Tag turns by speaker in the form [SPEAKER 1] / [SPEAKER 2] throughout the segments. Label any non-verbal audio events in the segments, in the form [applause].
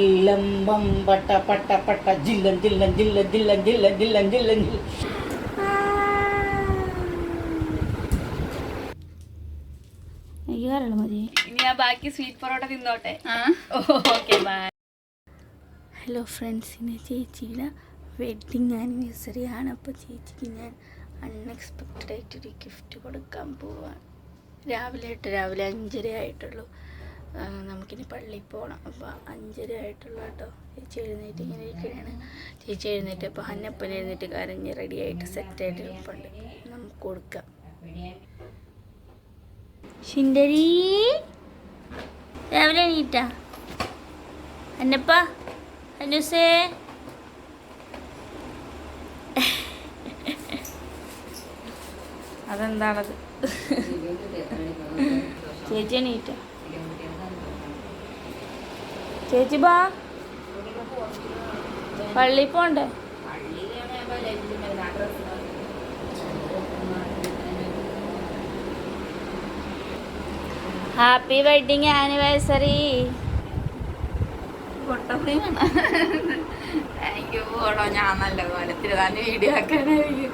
[SPEAKER 1] ഇളമ്പം പട്ട പട്ട പട്ട ജില്ല ജില്ല ജില്ല ജില്ല ജില്ല ജില്ലൻ ജില്ലൻ
[SPEAKER 2] ഇനി ഞാൻ ബാക്കി സ്വീറ്റ് പൊറോട്ട തിന്നോട്ടെ. ഓക്കെ ബൈ
[SPEAKER 3] ഹലോ ഫ്രണ്ട്സ് ഇന്ന് ചേച്ചിയുടെ വെഡ്ഡിങ് ആനിവേഴ്സറി ആണ്. അപ്പോൾ ചേച്ചിക്ക് ഞാൻ അൺഎക്സ്പെക്റ്റഡ് ആയിട്ടൊരു ഗിഫ്റ്റ് കൊടുക്കാൻ പോവാണ്. രാവിലെ ആയിട്ട് രാവിലെ അഞ്ചര ആയിട്ടുള്ളൂ നമുക്കിനി പള്ളിയിൽ പോകണം അപ്പോൾ അഞ്ചര ആയിട്ടുള്ള കേട്ടോ. ചേച്ചി എഴുന്നേറ്റ് ഇങ്ങനെ ഇരിക്കുകയാണ്. ചേച്ചി എഴുന്നേറ്റ് അപ്പോൾ അന്നപ്പൻ എഴുന്നേറ്റ് കരഞ്ഞ് റെഡിയായിട്ട് സെറ്റായിട്ട് ഇരിപ്പുണ്ട്. നമുക്ക് കൊടുക്കാം. ശിന്തരി രാവിലെ എണീറ്റാ? അന്നപ്പ അനുസേ അതെന്താണത്? [laughs] ചേച്ചി എണീറ്റ? ചേച്ചി ബാ. പള്ളി പോണ്ടേ? ഹാപ്പി വെഡിങ് ആനിവേഴ്സറി
[SPEAKER 2] എനിക്ക് പോടോ ഞാൻ നല്ല പോലെ തിരുവാന്റെ വീഡിയോ ആക്കാനായിരിക്കും.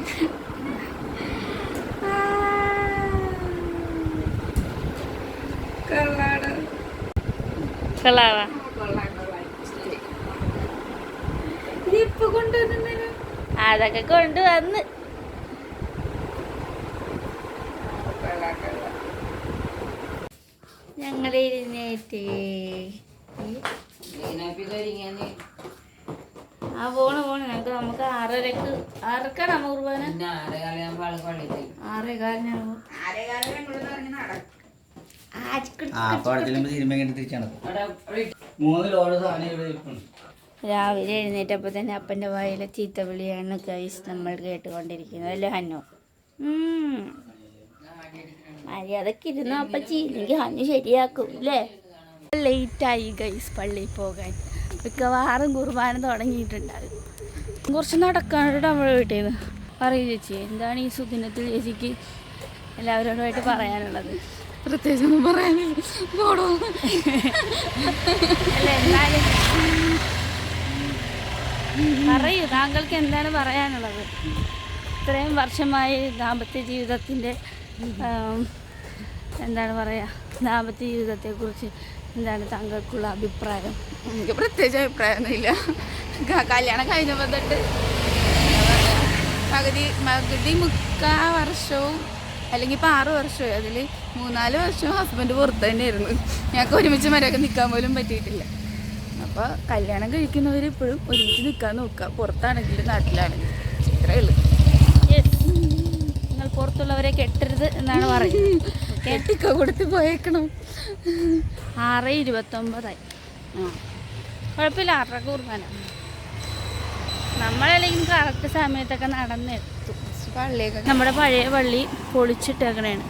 [SPEAKER 2] കൊള്ളാട്
[SPEAKER 3] അതൊക്കെ കൊണ്ടുവന്ന്. ഞങ്ങളെ ഇരുന്നേറ്റ് ആ പോണ പോണ്. ഞങ്ങൾക്ക് നമുക്ക് ആറരക്ക് ആറക്കാണ് നമ്മ കുർബാന
[SPEAKER 1] ആറേകാലിനാകും മൂന്ന് ലോഡ് സാധനം ഇവിടെ
[SPEAKER 3] രാവിലെ എഴുന്നേറ്റപ്പോൾ തന്നെ അപ്പന്റെ വായിലെ ചീത്ത വിളിയാണ് ഗൈസ് നമ്മൾ കേട്ടുകൊണ്ടിരിക്കുന്നത് അല്ലേ ഹന്നു ഉം. മര്യാദയ്ക്ക് ഇരുന്നു അപ്പം ചെയ്യില്ലെങ്കിൽ ഹന്നു ശരിയാക്കും അല്ലേ? ലേറ്റായി ഗൈസ് പള്ളിയിൽ പോകാൻ. മിക്കവാറും കുർബാന തുടങ്ങിയിട്ടുണ്ടാകും. കുറച്ച് നടക്കാനായിട്ട് നമ്മൾ വീട്ടിൽ നിന്ന് പറയൂ ചേച്ചി എന്താണ് ഈ സുദിനത്തിൽ ചേച്ചിക്ക് എല്ലാവരോടുമായിട്ട് പറയാനുള്ളത്?
[SPEAKER 2] പ്രത്യേകിച്ചൊന്നും പറയാനില്ല.
[SPEAKER 3] അല്ല എന്നാലും പറയൂ താങ്കൾക്ക് എന്താണ് പറയാനുള്ളത്? ഇത്രയും വർഷമായി ദാമ്പത്യ ജീവിതത്തിന്റെ എന്താണ് പറയുക ദാമ്പത്യ ജീവിതത്തെക്കുറിച്ച് എന്താണ് താങ്കൾക്കുള്ള അഭിപ്രായം?
[SPEAKER 2] എനിക്ക് പ്രത്യേകിച്ച് അഭിപ്രായമൊന്നുമില്ല. കല്യാണം കഴിഞ്ഞപ്പോൾ തൊട്ട് പകുതി പകുതി മുക്കാ വർഷവും അല്ലെങ്കിൽ ഇപ്പം ആറ് വർഷമായി അതിൽ മൂന്നാൽ വർഷവും ഹസ്ബൻഡ് പുറത്ത് തന്നെയായിരുന്നു. ഞങ്ങൾക്ക് ഒരുമിച്ച് മരമൊക്കെ നിൽക്കാൻ പോലും പറ്റിയിട്ടില്ല. അപ്പോൾ കല്യാണം കഴിക്കുന്നവർ ഇപ്പോഴും ഒരുമിച്ച് നിൽക്കാൻ നോക്കുക. പുറത്താണെങ്കിലും നാട്ടിലാണെങ്കിലും. ഇത്രയേ ഉള്ളൂ.
[SPEAKER 3] നിങ്ങൾ പുറത്തുള്ളവരെ കെട്ടരുത് എന്നാണ് പറയുന്നത്.
[SPEAKER 2] കെട്ടിക്ക കൊടുത്ത് പോയേക്കണം.
[SPEAKER 3] ആറ് ഇരുപത്തൊമ്പതായി.
[SPEAKER 2] ആ.
[SPEAKER 3] കുഴപ്പമില്ല ആറര കുർബാന. നമ്മളല്ലെങ്കിൽ കറക്റ്റ് സമയത്തൊക്കെ നടന്നെത്തും
[SPEAKER 2] പള്ളിയൊക്കെ
[SPEAKER 3] നമ്മുടെ പഴയ പള്ളി പൊളിച്ചിട്ടേക്കണേണ്.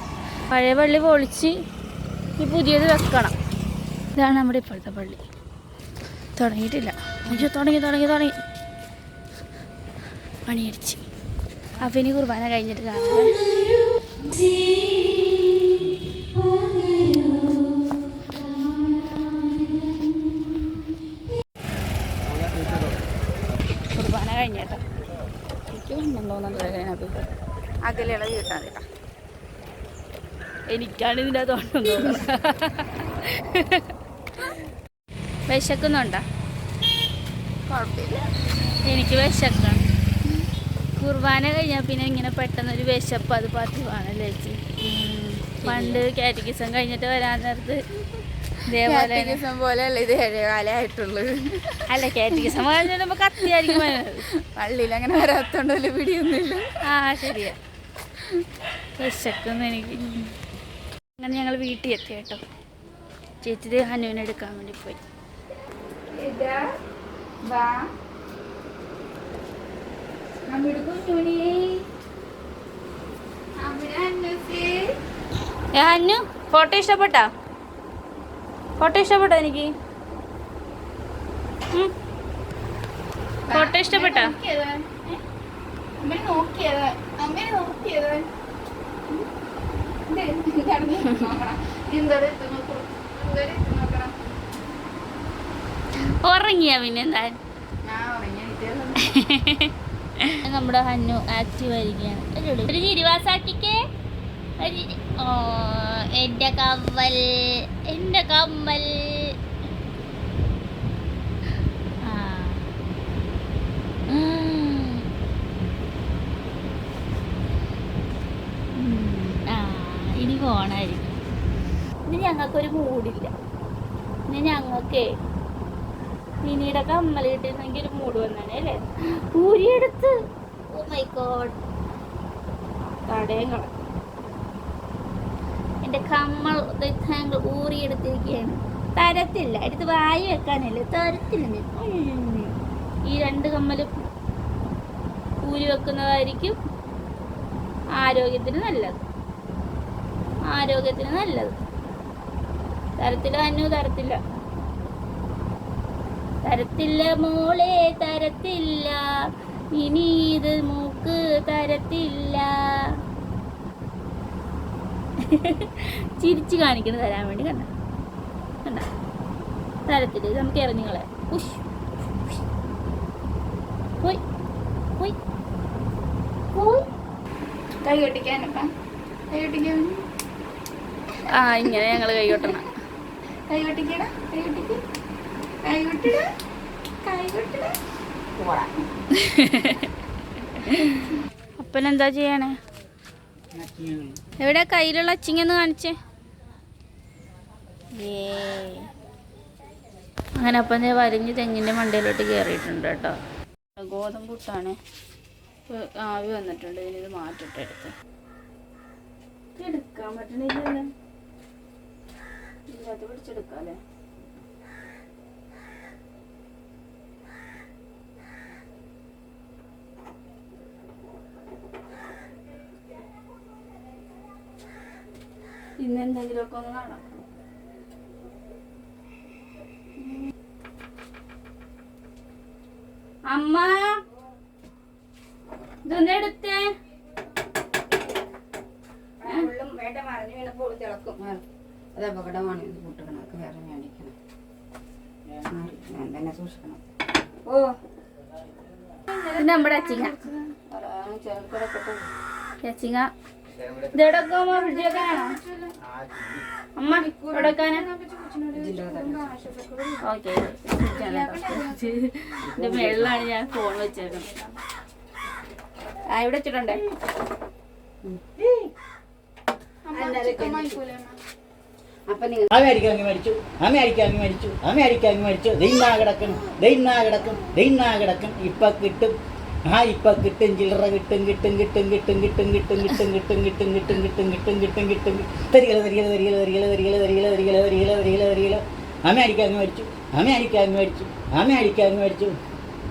[SPEAKER 3] പഴയ പള്ളി പൊളിച്ച് ഈ പുതിയത് വെക്കണം. ഇതാണ് നമ്മുടെ ഇപ്പോഴത്തെ പള്ളി. തുടങ്ങിയിട്ടില്ല. അയ്യോ തുടങ്ങി തുടങ്ങി തുടങ്ങി. പണിയടിച്ച് അപ്പം ഇനി കുർബാന കഴിഞ്ഞിട്ട് കാണാം. കുർബാന കഴിഞ്ഞേട്ടാ. എനിക്ക് വണ്ണം തോന്നുന്നുണ്ട്
[SPEAKER 2] അകലെയുള്ള വീട്ടാണ് കേട്ടാ.
[SPEAKER 3] എനിക്കാണ് ഇതിന്റെ തോന്നുന്നത്. വിശക്കുന്നുണ്ടോ?
[SPEAKER 2] കുഴപ്പമില്ല.
[SPEAKER 3] എനിക്ക് വിശക്കാണ് കുർബാന കഴിഞ്ഞാൽ പിന്നെ ഇങ്ങനെ പെട്ടെന്നൊരു വിശപ്പ് അത് പതിവാണല്ലേ ചേച്ചി? പണ്ട് കാറ്റഗിസം കഴിഞ്ഞിട്ട് വരാൻ നേരത്ത് ഇതേപോലെ
[SPEAKER 2] ദിവസം പോലെ അല്ല ഇത് ഏഴകാലമായിട്ടുള്ളത്
[SPEAKER 3] അല്ല കാറ്റഗിസം കഴിഞ്ഞ് വരുമ്പോൾ കത്തിയായിരിക്കും
[SPEAKER 2] പള്ളിയിൽ അങ്ങനെ വരാത്തോണ്ടല്ലോ പിടിയൊന്നുമില്ല.
[SPEAKER 3] ആ ശരിയാ. വിശക്കുന്നു എനിക്ക്. അങ്ങനെ ഞങ്ങൾ വീട്ടിൽ എത്തി കേട്ടോ. ചേച്ചി ഹനുവിനെടുക്കാൻ വേണ്ടി എടുക്കാൻ வா நம்மளுக்கும் துணி അന്നു ഫോട്ടോ ഇഷ്ടപ്പെട്ടാ? ഫോട്ടോ ഇഷ്ടപ്പെട്ട എനിക്ക്? ഫോട്ടോ ഇഷ്ടപ്പെട്ടാ?
[SPEAKER 2] നോക്കിയത്.
[SPEAKER 3] ഉറങ്ങിയാ പിന്നെ എന്താ [laughs] നമ്മുടെ ഹന്നു ആക്റ്റീവ് ആയിരിക്കുകയാണ് ഒരു ചിരിവാസാക്കിക്കേ ഓ എന്റെ കമ്മൽ എന്റെ കമ്മൽ. ഇനി പോണായിരിക്കും ഇനി ഞങ്ങൾക്കൊരു മൂടില്ല. ഇനി ഞങ്ങൾക്കേ മിനിയുടെ കമ്മൽ കിട്ടിയിരുന്നെങ്കിൽ ഒരു മൂട് വന്നേ അല്ലേ? ഊരിയെടുത്ത്. ഓ മൈ ഗോഡ് കമ്മൽ ഞങ്ങൾ ഊറിയെടുത്തിരിക്കുകയാണ് തരത്തില്ല. എടുത്ത് വായി വെക്കാനല്ലേ. തരത്തില്ല. ഈ രണ്ട് കമ്മലും ഊരി വെക്കുന്നതായിരിക്കും ആരോഗ്യത്തിന് നല്ലത്. ആരോഗ്യത്തിന് നല്ലത്. തരത്തില്ല അന്നു തരത്തില്ല. തരത്തില്ല മോളെ തരത്തില്ല. ഇനി ഇത് മൂക്ക് തരത്തില്ല. ചിരിച്ചു കാണിക്കുന്നത് തരാൻ വേണ്ടി കണ്ട. കണ്ട. തരത്തില്ല. ഇത് നമുക്ക് എറിഞ്ഞു കളയാം. ഉഷ്. പോയി പോയി. പോയി.
[SPEAKER 2] കൈ കൊട്ടിക്കാനപ്പ കൈ കൊട്ടിക്കാൻ
[SPEAKER 3] ആ ഇങ്ങനെ ഞങ്ങൾ കൈ കൊട്ടണം
[SPEAKER 2] കൈ കൈ
[SPEAKER 3] എന്താ [laughs] ചെയ്യണേ? എവിടെ കയ്യിലുള്ള അച്ചിങ്ങന്ന് കാണിച്ചേ. അങ്ങനെ അപ്പം ഞാൻ വരിഞ്ഞ് തെങ്ങിന്റെ മണ്ടയിലോട്ട് കയറിയിട്ടുണ്ട് കേട്ടോ. ഗോതമ്പ് പുട്ടാണ്. ആവി വന്നിട്ടുണ്ട് ഇതിനിത് മാറ്റിട്ട് എടുത്ത്. ഇത് എടുക്കാൻ പറ്റണില്ല പിടിച്ചെടുക്കാം അല്ലേ ഇന്ന് എന്തെങ്കിലുമൊക്കെ ഒന്ന് കാണാം. അമ്മ ഇതൊന്നും എടുത്തേ?
[SPEAKER 2] ഉള്ളും വേണ്ട മറിഞ്ഞു വീണപ്പോൾ തിളക്കും. അത് അപകടമാണ്. ഇത് കൂട്ടുകണക്ക് വേറെ മേടിക്കണം. ഞാൻ തന്നെ സൂക്ഷിക്കണം. ഓ.
[SPEAKER 3] നമ്മുടെ അച്ചിങ്ങ.
[SPEAKER 2] ചേർക്കടക്കട്ടെ.
[SPEAKER 3] അച്ചിങ്ങ. അമ്മ മേളിലാണ് ഞാൻ ഫോൺ വെച്ചത് ആ ഇവിടെ വെച്ചിട്ടുണ്ടേ?
[SPEAKER 1] അമേരിക്കാങ്ങി മരിച്ചു. അമേരിക്കാങ്ങി മരിച്ചു. അമേരിക്കാങ്ങി മരിച്ചു. ദൈനാ കിടക്കും. ദൈനാ കിടക്കും. ദൈനാ കിടക്കും. ഇപ്പൊ കിട്ടും. ആ ഇപ്പൊ കിട്ടും ചില്ലറ കിട്ടും കിട്ടും കിട്ടും കിട്ടും കിട്ടും കിട്ടും കിട്ടും കിട്ടും കിട്ടും കിട്ടും കിട്ടും കിട്ടും കിട്ടും കിട്ടും തരികൾ തരികൾ തരികൾ തരികൾ തരികൾ തരികൾ തരികൾ തരികൾ തരികൾ തരികൾ അമ്മ അടിക്കാൻ മേടിച്ചു അമ്മ അടിക്കാൻ മേടിച്ചു അമ്മ അടിക്കാൻ മേടിച്ചു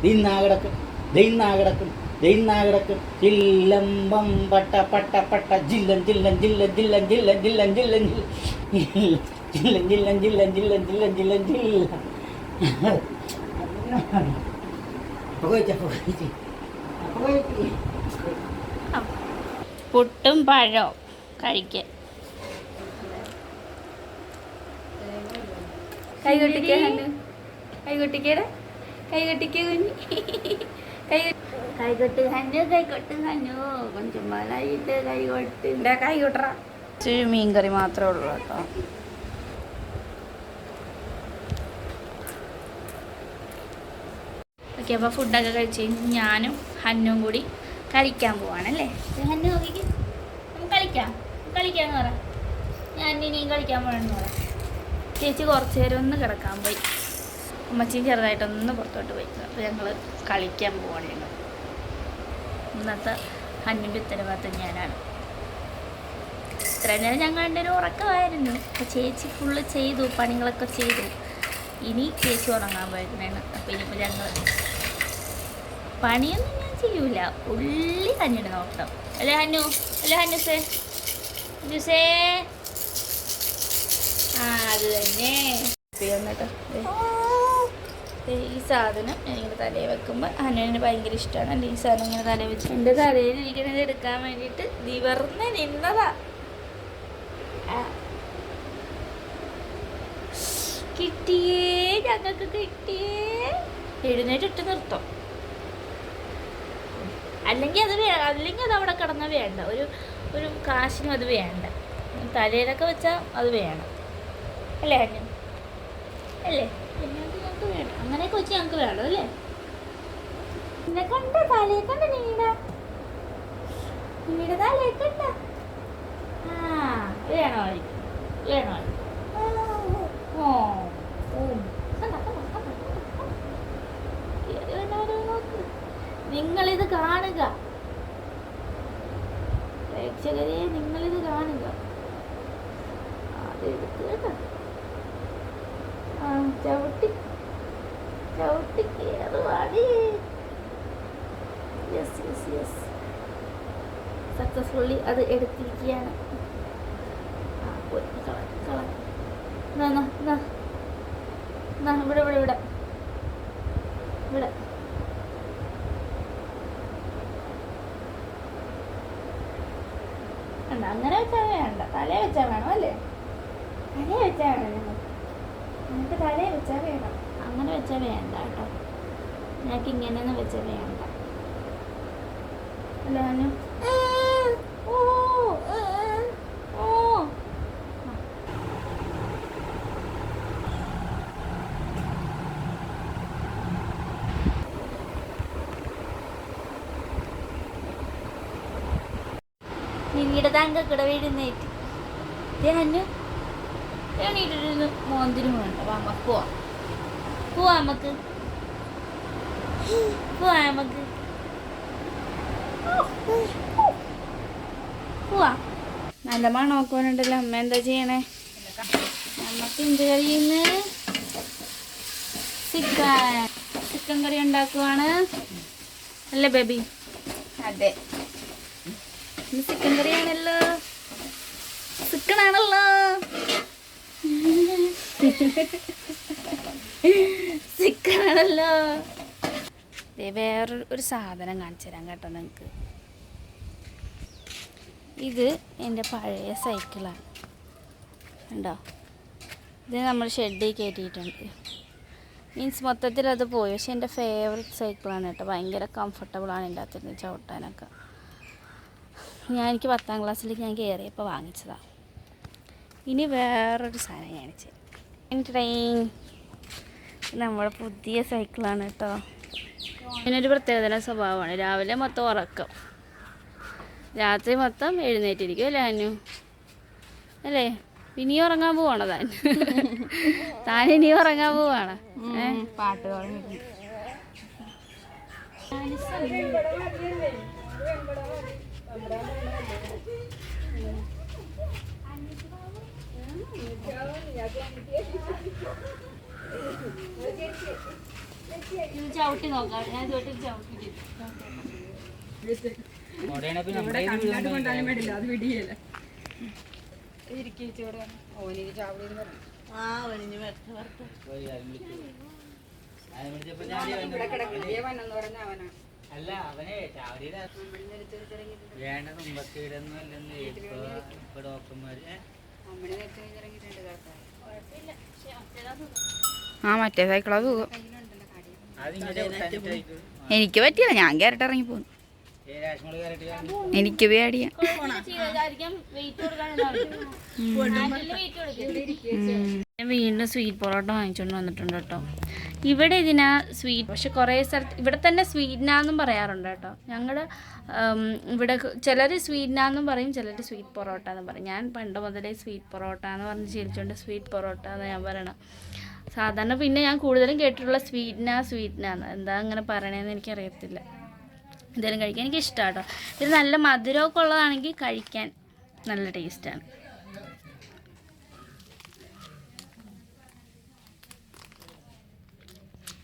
[SPEAKER 1] ഇന്നാ കിടക്കും ദൈന്നാ കിടക്കും ദൈന്നാ കിടക്കും ചില്ലം ബം പട്ട പട്ട പട്ട ജില്ലം ജില്ലം ജില്ലം ജില്ലം ജില്ലം ജില്ലം ജില്ലം ജില്ലം ജില്ലം ജില്ലം ജില്ലം ജില്ലം ജില്ലം ജില്ലം പോയിച്ച പോയിച്ച്
[SPEAKER 3] പുട്ടും പഴവും കഴിക്കാൻ.
[SPEAKER 2] കൈകൊട്ടിക്ക് കൈകൊട്ടിക്കടെ കൈകൊട്ടിക്ക്
[SPEAKER 3] കൈകൊട്ട് ഹന്നു കൈകൊട്ട് മീൻ കറി മാത്രമേ ഉള്ളൂ കേട്ടോ. ഓക്കെ അപ്പോൾ ഫുഡൊക്കെ കഴിച്ച് കഴിഞ്ഞ് ഞാനും ഹന്നും കൂടി കളിക്കാൻ പോവാണല്ലേ? ഹന്നു നോക്കിക്ക്. നമുക്ക് കളിക്കാം. കളിക്കാന്ന് പറ. ഞാൻ ഇനിയും കളിക്കാൻ പോകണമെന്ന് പറ. ചേച്ചി കുറച്ച് നേരം ഒന്ന് കിടക്കാൻ പോയി. അമ്മച്ചിയും ചെറുതായിട്ടൊന്ന് പുറത്തോട്ട് പോയി. അപ്പോൾ ഞങ്ങൾ കളിക്കാൻ പോവാണ് ഞങ്ങൾ ഇന്നത്തെ ഹന്നിന്റെ ഉത്തരവാദിത്തം ഞാനാണ്. ഇത്രയും നേരം ഞങ്ങളുടെ ഒരു ഉറക്കമായിരുന്നു. അപ്പോൾ ചേച്ചി ഫുള്ള് ചെയ്തു പണികളൊക്കെ ചെയ്തു. ഇനി ചേച്ചി ഉറങ്ങാൻ പോയിരുന്നാണ് അപ്പോൾ ഇനിയിപ്പോൾ ഞങ്ങൾ പണിയൊന്നും ഞാൻ ചെയ്യൂല. ഉള്ളി ഹന്നിയുടെ നോക്കണം. അല്ലേ ഹന്നു? അല്ലേ ഹന്നുസേ ജുസേ ആ അത് തന്നെ. ഈ സാധനം ഞാനിങ്ങനെ തലയിൽ വെക്കുമ്പോൾ ഹനുവിന് ഭയങ്കര ഇഷ്ടമാണ് എന്റെ ഈ സാധനം ഇങ്ങനെ തലയിൽ വെച്ച് എന്റെ തലയിൽ ഇരിക്കുന്നത് എടുക്കാൻ വേണ്ടിയിട്ട് നിവർന്ന് നിന്നതാ. കിട്ടിയേ
[SPEAKER 2] ഞങ്ങൾക്ക് കിട്ടിയേ. എഴുന്നേറ്റിട്ട് നിർത്തും. അല്ലെങ്കിൽ അത് വേ അല്ലെങ്കിൽ അത് അവിടെ കിടന്ന വേണ്ട. ഒരു ഒരു കാശിനും അത് വേണ്ട. തലയിലൊക്കെ വെച്ചാൽ അത് വേണം. അല്ലേ അല്ലേ? ഞങ്ങൾക്ക് വേണം അങ്ങനെയൊക്കെ വെച്ച് ഞങ്ങൾക്ക് വേണം അല്ലേ? പിന്നെ കണ്ട തലയെ കണ്ട നീട. തലയെ കണ്ട. ആ വേണമായിരിക്കും. വേണമായിരിക്കും. ഓ ഉം. കണ്ട, കണ്ട, കണ്ട, കണ്ട, കണ്ട. കേറി വന്നവരെ നോക്ക്. നിങ്ങളിത് കാണുക. പ്രേക്ഷകരെ നിങ്ങളിത് കാണുക. അത് എടുത്ത് കേട്ടോ. ആ ചവിട്ടി. ചവിട്ടി കയറുവാടി യെസ് യെസ് യെസ് സക്സസ്ഫുള്ളി അത് എടുത്തിരിക്കുകയാണ്. ഇവിടെ ഇവിടെ ഇവിടെ. ഇവിടെ. അങ്ങനെ വെച്ചാൽ വേണ്ട. തലേ വെച്ചാൽ വേണം അല്ലേ? തലേ വെച്ചാൽ വേണം നിങ്ങൾക്ക് തലേ വെച്ചാൽ വേണം. അങ്ങനെ വെച്ചാൽ വേണ്ട കേട്ടോ. ഞങ്ങൾക്ക് ഇങ്ങനെയൊന്നും വെച്ചാൽ വേണ്ട. അല്ല അനു ഓ ഓ നിങ്ങളുടെ തങ്കക്കട വീഴുന്നേറ്റ് ധ്യാനു എണീറ്റിരുന്ന് മോന്തിനും വേണ്ട വാമ പോവാ. പോവാം നമുക്ക് പോവാം നമുക്ക് പോവാം.
[SPEAKER 3] നല്ല മണമൊക്കെ അമ്മ എന്താ ചെയ്യണേ?
[SPEAKER 2] നമുക്ക് എന്ത് കഴിയുന്നു ചിക്കൻ.
[SPEAKER 3] ചിക്കൻ കറി ഉണ്ടാക്കുവാണ്. അല്ലേ ബേബി? അതെ. ഇന്ന് ചിക്കൻ കറിയാണല്ലോ ചിക്കനാണല്ലോ ഒരു സാധനം കാണിച്ചു തരാം കേട്ടോ നിങ്ങൾക്ക് ഇത് എന്റെ പഴയ സൈക്കിളാണ് ഉണ്ടോ ഇത് നമ്മൾ ഷെഡിൽ കയറ്റിയിട്ടുണ്ട്. മീൻസ് മൊത്തത്തിൽ അത് പോയി. പക്ഷെ എന്റെ ഫേവററ്റ് സൈക്കിളാണ് കേട്ടോ. ഭയങ്കര കംഫർട്ടബിളാണ് എന്റെ അകത്തിരുന്ന് ചവിട്ടാനൊക്കെ. ഞാൻ എനിക്ക് പത്താം ക്ലാസ്സിൽ ഞാൻ കയറിയപ്പോൾ വാങ്ങിച്ചതാണ് ഇനി വേറൊരു സാധനം ഞാൻ ട്രെയിൻ നമ്മുടെ പുതിയ സൈക്കിളാണ് കേട്ടോ ഇതിനൊരു പ്രത്യേകതരം സ്വഭാവമാണ്. രാവിലെ മൊത്തം ഉറക്കം. രാത്രി മൊത്തം എഴുന്നേറ്റിരിക്കും അല്ലേ അനു? അല്ലേ? ഇനി ഉറങ്ങാൻ പോവാണോ താൻ? താൻ ഇനി ഉറങ്ങാൻ പോവാണ്?
[SPEAKER 2] പാട്ട് ചവിട്ടി നോക്കാം ഞാൻ ചവിട്ടി ചവിട്ടി
[SPEAKER 1] മുടയണ പിന്നെ നമ്മുടെ പറഞ്ഞ വീഴുമ്പോ അല്ല അവനെ ചാവടിയില വേണ്ട മുമ്പത്തെ ഇടൊന്നും അല്ലെന്ന് ഇപ്പൊ ഇപ്പൊ ഡോക്ടർമാര്
[SPEAKER 3] ആ മറ്റേ സൈക്കിളാ
[SPEAKER 1] ചവിട്ടാനിട്ടായിരിക്കും.
[SPEAKER 3] എനിക്ക് പറ്റിയില്ല ഞാൻ കയറിട്ട് ഇറങ്ങി പോകുന്നു എനിക്ക് പേടിയാ. വീണ്ടും സ്വീറ്റ് പൊറോട്ട വാങ്ങിച്ചുകൊണ്ട് വന്നിട്ടുണ്ട് കേട്ടോ. ഇവിടെ ഇതിനാ സ്വീറ്റ് പക്ഷെ കുറേ സ്ഥലത്ത് ഇവിടെ തന്നെ സ്വീറ്റിനാന്നും പറയാറുണ്ട് കേട്ടോ. ഞങ്ങൾ ഇവിടെ ചിലർ സ്വീറ്റിനാന്നും പറയും ചിലർ സ്വീറ്റ് പൊറോട്ട എന്ന് പറയും. ഞാൻ പണ്ട് മുതലേ സ്വീറ്റ് പൊറോട്ട എന്ന് പറഞ്ഞ് ശീലിച്ചുകൊണ്ട് സ്വീറ്റ് പൊറോട്ട എന്ന് ഞാൻ പറയണം. സാധാരണ പിന്നെ ഞാൻ കൂടുതലും കേട്ടിട്ടുള്ള സ്വീറ്റിനാ സ്വീറ്റിനാന്ന്. എന്താ അങ്ങനെ പറയണതെന്ന് എനിക്കറിയത്തില്ല. എന്തെങ്കിലും കഴിക്കാൻ എനിക്ക് ഇഷ്ടമാണ് കേട്ടോ ഇത് നല്ല മധുരമൊക്കെ ഉള്ളതാണെങ്കിൽ കഴിക്കാൻ നല്ല ടേസ്റ്റാണ്.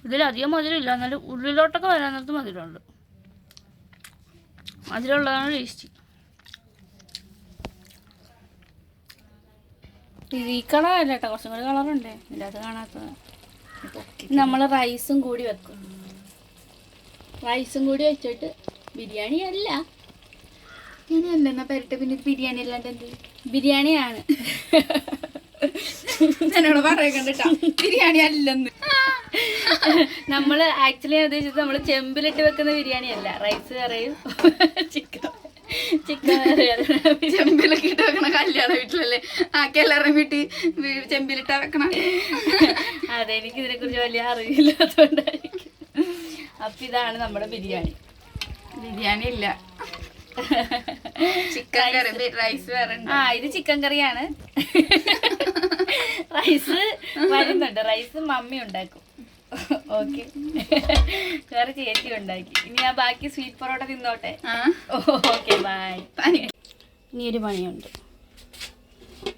[SPEAKER 3] ഇതിലധികം മധുരമില്ല. എന്നാലും ഉള്ളിലോട്ടൊക്കെ വരാൻ നേരത്ത് മധുരമുണ്ട്. മധുരമുള്ളതാണ് ടേസ്റ്റി. ഈ കളറല്ല കേട്ടോ. കുറച്ചും കൂടി കളറുണ്ട്. ഇതിന്റെ അത് കാണാത്തത്. നമ്മൾ റൈസും കൂടി വെക്കും. റൈസും കൂടി വെച്ചിട്ട് ബിരിയാണി അല്ല.
[SPEAKER 2] ഇങ്ങനെയല്ല എന്നാ പെരട്ടെ പിന്നെ ബിരിയാണി അല്ലാണ്ട് എന്ത്?
[SPEAKER 3] ബിരിയാണിയാണ്.
[SPEAKER 2] എന്നോട് പറയണ്ടിട്ടാ ബിരിയാണി അല്ലെന്ന്.
[SPEAKER 3] നമ്മൾ ആക്ച്വലി ഉദ്ദേശിച്ചത് നമ്മൾ ചെമ്പിലിട്ട് വെക്കുന്ന ബിരിയാണി അല്ല. റൈസ് കറിയും ചിക്കൻ ചിക്കൻ
[SPEAKER 2] ചെമ്പിലൊക്കെ ഇട്ട് വെക്കണ കല്യാണ വീട്ടിലല്ലേ? ആക്കി എല്ലാവരും വീട്ടിൽ ചെമ്പിലിട്ടാ വെക്കണം.
[SPEAKER 3] അതെ എനിക്ക് ഇതിനെ കുറിച്ച് വലിയ അറിവില്ലാത്തോണ്ടായി ഇതാണ് നമ്മുടെ ബിരിയാണി.
[SPEAKER 2] ബിരിയാണി ഇല്ല. ചിക്കൻ കറി റൈസ് വേറെ
[SPEAKER 3] ആ ഇത് ചിക്കൻ കറിയാണ് റൈസ് വരുന്നുണ്ട്. റൈസ് മമ്മി ഉണ്ടാക്കും. ഓക്കെ വേറെ ചേച്ചി ഉണ്ടാക്കി. ഇനി ഞാൻ ബാക്കി സ്വീറ്റ് പൊറോട്ട തിന്നോട്ടെ. ഓക്കെ ബൈ ഇനി ഒരു പണിയുണ്ട്.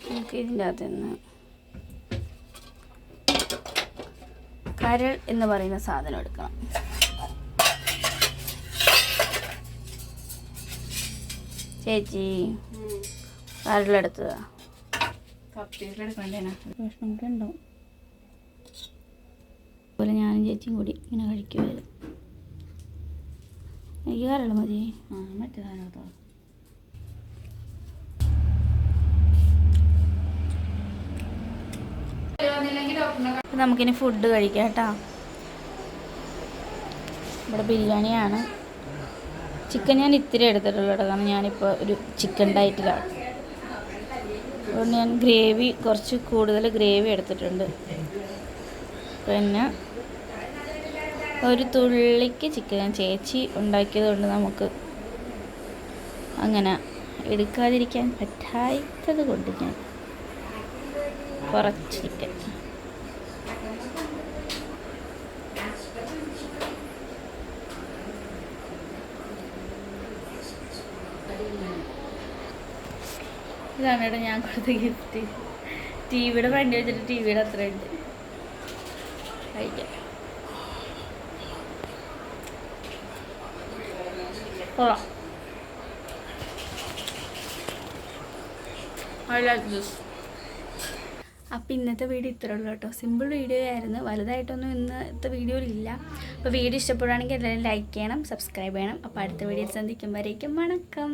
[SPEAKER 3] നമുക്ക് ഇതിന്റെ അകത്ത് നിന്ന് കരൾ എന്ന് പറയുന്ന സാധനം എടുക്കണം. ചേച്ചി ഭക്ഷണമൊക്കെ ഉണ്ടാവും അതുപോലെ ഞാനും ചേച്ചിയും കൂടി ഇങ്ങനെ കഴിക്കുമായിരുന്നു എനിക്ക് കരൾ മതി.
[SPEAKER 2] ആ മറ്റേ സാധനം
[SPEAKER 3] നമുക്കിനി ഫുഡ് കഴിക്കാം കേട്ടോ. ഇവിടെ ബിരിയാണിയാണ്. ചിക്കൻ ഞാൻ ഇത്തിരി എടുത്തിട്ടുള്ളൂ കാരണം ഞാനിപ്പോൾ ഒരു ചിക്കൻ ഡയറ്റിലാണ്. അതുകൊണ്ട് ഞാൻ ഗ്രേവി കുറച്ച് കൂടുതൽ ഗ്രേവി എടുത്തിട്ടുണ്ട്. പിന്നെ ഒരു തുള്ളിക്ക് ചിക്കൻ ചേച്ചി ഉണ്ടാക്കിയത് കൊണ്ട് നമുക്ക് അങ്ങനെ എടുക്കാതിരിക്കാൻ പറ്റാത്തത് കൊണ്ട് ഞാൻ കുറച്ച് ചിക്കൻ. ഇതാണ് ഇവിടെ ഞാൻ കൊടുത്ത ഗിഫ്റ്റ് ടി വിയുടെ ഫ്രണ്ട് വെച്ചിട്ട് ടി വിയുടെ അത്ര ഉണ്ട് കഴിക്കാം കൊള്ളാം. ഐ ലൈക്ക് ദിസ് അപ്പോൾ ഇന്നത്തെ വീഡിയോ ഇത്രേ ഉള്ളൂ കേട്ടോ. സിമ്പിൾ വീഡിയോ ആയിരുന്നു. വലുതായിട്ടൊന്നും ഇന്നത്തെ വീഡിയോയിൽ ഇല്ല. അപ്പോൾ വീഡിയോ ഇഷ്ടപ്പെടുകയാണെങ്കിൽ എല്ലാവരും ലൈക്ക് ചെയ്യണം സബ്സ്ക്രൈബ് ചെയ്യണം. അപ്പോൾ അടുത്ത വീഡിയോയിൽ സന്ധിക്കുമ്പോഴേക്കും വണക്കം.